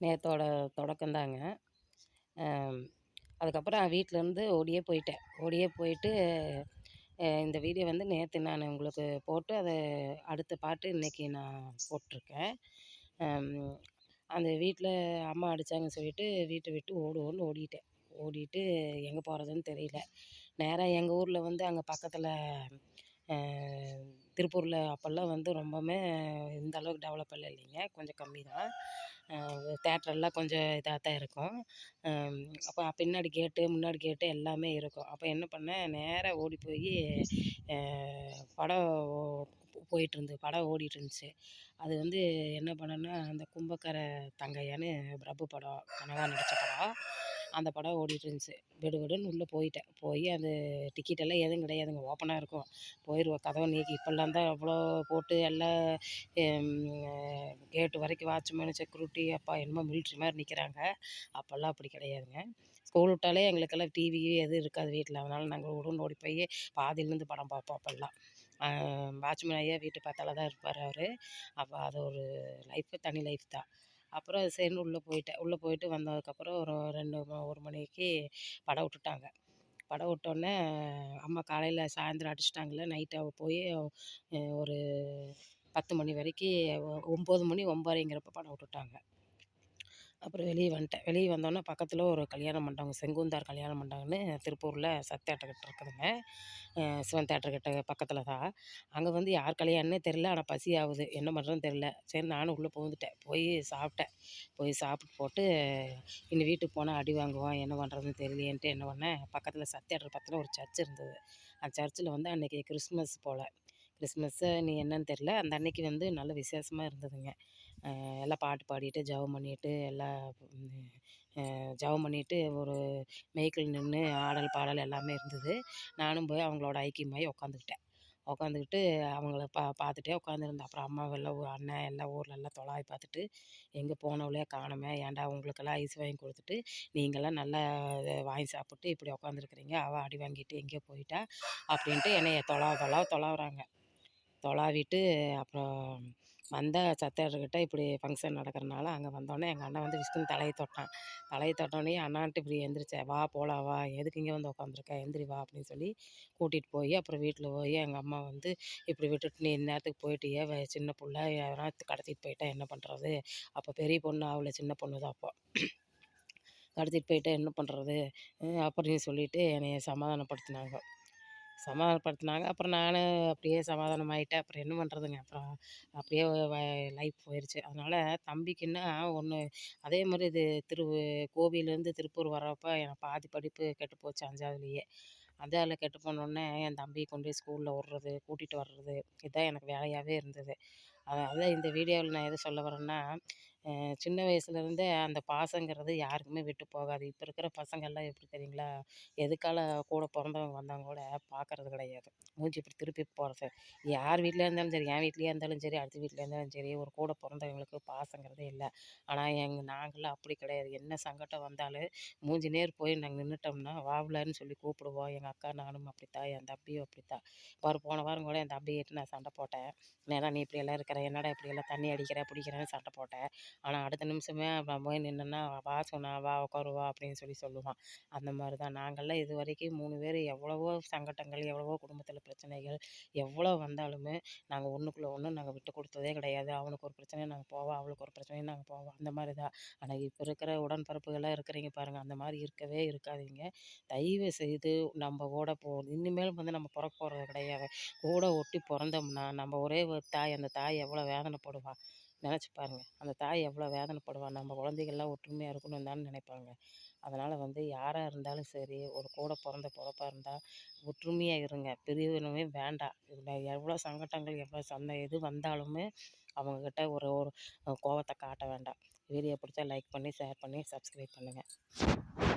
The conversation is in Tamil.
நேற்றோட தொடக்கம்தாங்க அதுக்கப்புறம் வீட்டிலேருந்து ஓடியே போயிட்டேன். ஓடியே போயிட்டு இந்த வீடியோ வந்து நேற்று நான் உங்களுக்கு போட்டு அதை அடுத்த பாட்டு இன்றைக்கி நான் போட்டிருக்கேன். அந்த வீட்டில் அம்மா அடித்தாங்கன்னு சொல்லிட்டு வீட்டை விட்டு ஓடு ஓடுன்னு ஓடிட்டேன். ஓடிட்டு எங்கே போகிறதுன்னு தெரியல. நேராக எங்கள் ஊரில் வந்து அங்கே பக்கத்தில் திருப்பூரில் அப்போல்லாம் வந்து ரொம்பவுமே இந்த அளவுக்கு டெவலப் எல்லாம் இல்லைங்க. கொஞ்சம் கம்மி தான். தேட்டரெல்லாம் கொஞ்சம் இதாக தான் இருக்கும். அப்போ பின்னாடி கேட்டு முன்னாடி கேட்டு எல்லாமே இருக்கும். அப்போ என்ன பண்ணேன் நேராக ஓடி போய் படம் போயிட்டுருந்து படம் ஓடிட்டுருந்துச்சு அது வந்து என்ன பண்ணேன்னா அந்த கும்பக்கரை தங்கையான்னு பிரபு படம் கனகா நடித்த படம். அந்த படம் ஓடிட்டுருந்துச்சு வெடுவெடுன்னு உள்ளே போயிட்டேன். போய் அந்த டிக்கெட் எல்லாம் எதுவும் கிடையாதுங்க. ஓப்பனாக இருக்கும். போயிடுவோம் கதவை நீக்கி. இப்போல்லாம் தான் அவ்வளோ போட்டு எல்லாம் கேட்டு வரைக்கும் வாட்ச்மேன் செக்யூரிட்டி அப்பா என்னமோ மிலிட்ரி மாதிரி நிற்கிறாங்க அப்போல்லாம் அப்படி கிடையாதுங்க. ஸ்கூல் விட்டாலே எங்களுக்கெல்லாம் டிவி எதுவும் இருக்காது வீட்டில். அதனால் நாங்கள் உடனே ஓடி போய் பாதியிலேருந்து படம் பார்ப்போம் அப்போல்லாம். வாட்ச்மேன் ஐயா வீட்டு பார்த்தால தான் இருப்பார் அவர். அப்போ அது ஒரு லைஃப்பு தனி லைஃப் தான். அப்புறம் சரின்னு உள்ளே போயிட்டேன். உள்ளே போயிட்டு வந்ததுக்கப்புறம் ஒரு ரெண்டு ஒரு மணிக்கு படம் விட்டுட்டாங்க. படம் விட்டோன்னே அம்மா காலையில் சாயந்தரம் அடிச்சிட்டாங்கள நைட்டு போய் ஒரு பத்து மணி வரைக்கும் ஒம்பது மணி ஒம்பதரைங்கிறப்ப படம் விட்டுட்டாங்க. அப்புறம் வெளியே வந்துட்டேன். வெளியே வந்தோடனே பக்கத்தில் ஒரு கல்யாண மண்டபம் செங்குந்தார் கல்யாண மண்டபம்னு திருப்பூரில் சத் தேட்டர் கிட்ட இருக்குதுங்க. சிவன் தேட்டர் கிட்ட பக்கத்தில் தான். அங்கே வந்து யார் கல்யாணம்னே தெரில ஆனால் பசி ஆகுது. என்ன பண்ணுறதுன்னு தெரில சரி நானும் உள்ளே புகுந்துட்டேன். போய் சாப்பிட்டேன். போய் சாப்பிட்டு போட்டு இன்னும் வீட்டுக்கு போனால் அடி வாங்குவோம் என்ன பண்ணுறதுன்னு தெரியலையேன்ட்டு என்ன பண்ணேன். பக்கத்தில் சத் தேட்டர் பக்கத்தில் ஒரு சர்ச் இருந்தது. அந்த சர்ச்சில் வந்து அன்றைக்கி கிறிஸ்மஸ் போல். கிறிஸ்மஸ்ஸு நீ என்னன்னு தெரில அந்த அன்னைக்கு வந்து நல்ல விசேஷமாக இருந்ததுங்க. எல்லாம் பாட்டு பாடிட்டு ஜெபம் பண்ணிட்டு எல்லாம் ஜெபம் பண்ணிட்டு ஒரு மெய்க்கில் நின்று ஆடல் பாடல் எல்லாமே இருந்தது. நானும் போய் அவங்களோட ஐக்கியமாகி உக்காந்துக்கிட்டேன். உக்காந்துக்கிட்டு அவங்கள பா பார்த்துட்டே உட்காந்துருந்தேன் அப்புறம் அம்மாவெல்லாம் அண்ணன் எல்லாம் ஊரில் எல்லாம் தொலாவி பார்த்துட்டு எங்கே போனவளே காணுமே ஏன்டா உங்களுக்கெல்லாம் ஐஸ் வாங்கி கொடுத்துட்டு நீங்களாம் நல்லா வாங்கி சாப்பிட்டு இப்படி உட்காந்துருக்குறீங்க அவள் அடி வாங்கிட்டு எங்கேயோ போயிட்டா அப்படின்ட்டு என்னைய தொழா தொலா தொலாவுறாங்க. தொலாவிட்டு அப்புறம் வந்த சத்தியார்கிட்ட இப்படி ஃபங்க்ஷன் நடக்கிறனால அங்கே வந்தோடனே எங்கள் அண்ணன் வந்து விஷ்ணுன்னு தலையை தொட்டான். தலையை தொட்டோடனே அண்ணான்ட்டு இப்படி எந்திரிச்சேன் வா போகலாம் வா எதுக்கு இங்கே வந்து உட்காந்துருக்க எந்திரி வா அப்படின்னு சொல்லி கூட்டிகிட்டு போய் அப்புறம் வீட்டில் போய் எங்கள் அம்மா வந்து இப்படி விட்டுட்டு நீ இந்நேரத்துக்கு போயிட்டியே சின்ன பிள்ளை எவனா கடத்திட்டு போயிட்டா என்ன பண்ணுறது அப்போ பெரிய பொண்ணு ஆகல சின்ன பொண்ணு தான் அப்போ. கடத்திட்டு போயிட்டா என்ன பண்ணுறது அப்படின்னு சொல்லிட்டு என்னை சமாதானப்படுத்தினாங்க. சமாதானப்படுத்தினாங்க. அப்புறம் நானும் அப்படியே சமாதானம் ஆகிட்டேன் அப்புறம் என்ன பண்ணுறதுங்க அப்புறம் அப்படியே லைஃப் போயிடுச்சு அதனால் தம்பிக்குன்னா ஒன்று அதே மாதிரி இது திரு கோவிலேருந்து திருப்பூர் வர்றப்போ எனக்கு பாதி படிப்பு கெட்டு போச்சு அஞ்சாவதுலேயே. அஞ்சாவதில் கெட்டு போனோடனே என் தம்பியை கொண்டு போய் ஸ்கூலில் விட்றது கூட்டிகிட்டு வர்றது இதுதான் எனக்கு வேலையாகவே இருந்தது. அதாவது இந்த வீடியோவில் நான் எது சொல்ல வரேன்னா சின்ன வயசுலேருந்தே அந்த பாசங்கிறது யாருக்குமே விட்டு போகாது. இப்போ இருக்கிற பசங்கள்லாம் எப்படி தெரியுங்களா? எதுக்கால கூட பிறந்தவங்க வந்தாங்க கூட பார்க்கறது கிடையாது. மூஞ்சி இப்படி திருப்பி போகிறது யார் வீட்டில் இருந்தாலும் சரி என் வீட்லேயே இருந்தாலும் சரி அடுத்த வீட்டில் இருந்தாலும் சரி ஒரு கூட பிறந்தவங்களுக்கு பாசங்கிறதே இல்லை. ஆனால் எங்கள் நாங்களாம் அப்படி கிடையாது. என்ன சங்கடம் வந்தாலும் மூஞ்சி நேர் போய் நாங்கள் நின்றுட்டோம்னா வாவலன்னு சொல்லி கூப்பிடுவோம். எங்கள் அக்கா நானும் அப்படித்தான் என் தம்பியும் அப்படித்தான். பாரு போன வாரம் கூட என் தம்பிக்கிட்ட நான் சண்டை போட்டேன். ஏன்னா நீ இப்படியெல்லாம் இருக்கிற? என்னடா இப்படியெல்லாம் தண்ணி அடிக்கிற பிடிக்கிறேன்னு சண்டை போட்டேன். ஆனால் அடுத்த நிமிஷமே நான் போய் நின்றுன்னா வா சொன்னா வா உட்காரு வா அப்படின்னு சொல்லி சொல்லுவான். அந்த மாதிரி தான். நாங்கள்லாம் இது வரைக்கும் மூணு பேர் எவ்வளவோ சங்கடங்கள் எவ்வளவோ குடும்பத்தில் பிரச்சனைகள் எவ்வளோ வந்தாலுமே நாங்கள் ஒன்றுக்குள்ள ஒன்று நாங்கள் விட்டு கொடுத்ததே கிடையாது. அவனுக்கு ஒரு பிரச்சனை நாங்கள் போவோம் அவளுக்கு ஒரு பிரச்சனையும் நாங்கள் போவோம். அந்த மாதிரி தான். ஆனால் இப்போ இருக்கிற உடன்பிறப்புகளாக இருக்கிறீங்க பாருங்கள் அந்த மாதிரி இருக்கவே இருக்காதீங்க. தயவு செய்து நம்ம கூட போ இனிமேல் வந்து நம்ம பிறக்க போகிறது கிடையாது. கூட ஒட்டி பிறந்தோம்னா நம்ம ஒரே ஒரு தாய் அந்த தாயை எவ்வளோ வேதனைப்படுவா நினச்சி பாருங்கள் அந்த தாய் எவ்வளோ வேதனைப்படுவா நம்ம குழந்தைகள்லாம் ஒற்றுமையாக இருக்கணும்னு தானே நினைப்பாங்க. அதனால் வந்து யாராக இருந்தாலும் சரி ஒரு கூட பிறந்த பிறப்பாக இருந்தால் ஒற்றுமையாக இருங்க. பிரிவினவே வேண்டாம். எவ்வளோ சங்கடங்கள் எவ்வளோ சந்தை எது வந்தாலுமே அவங்கக்கிட்ட ஒரு ஒரு கோவத்தை காட்ட வேண்டாம். வீடியோ பிடிச்சா லைக் பண்ணி ஷேர் பண்ணி சப்ஸ்கிரைப் பண்ணுங்கள்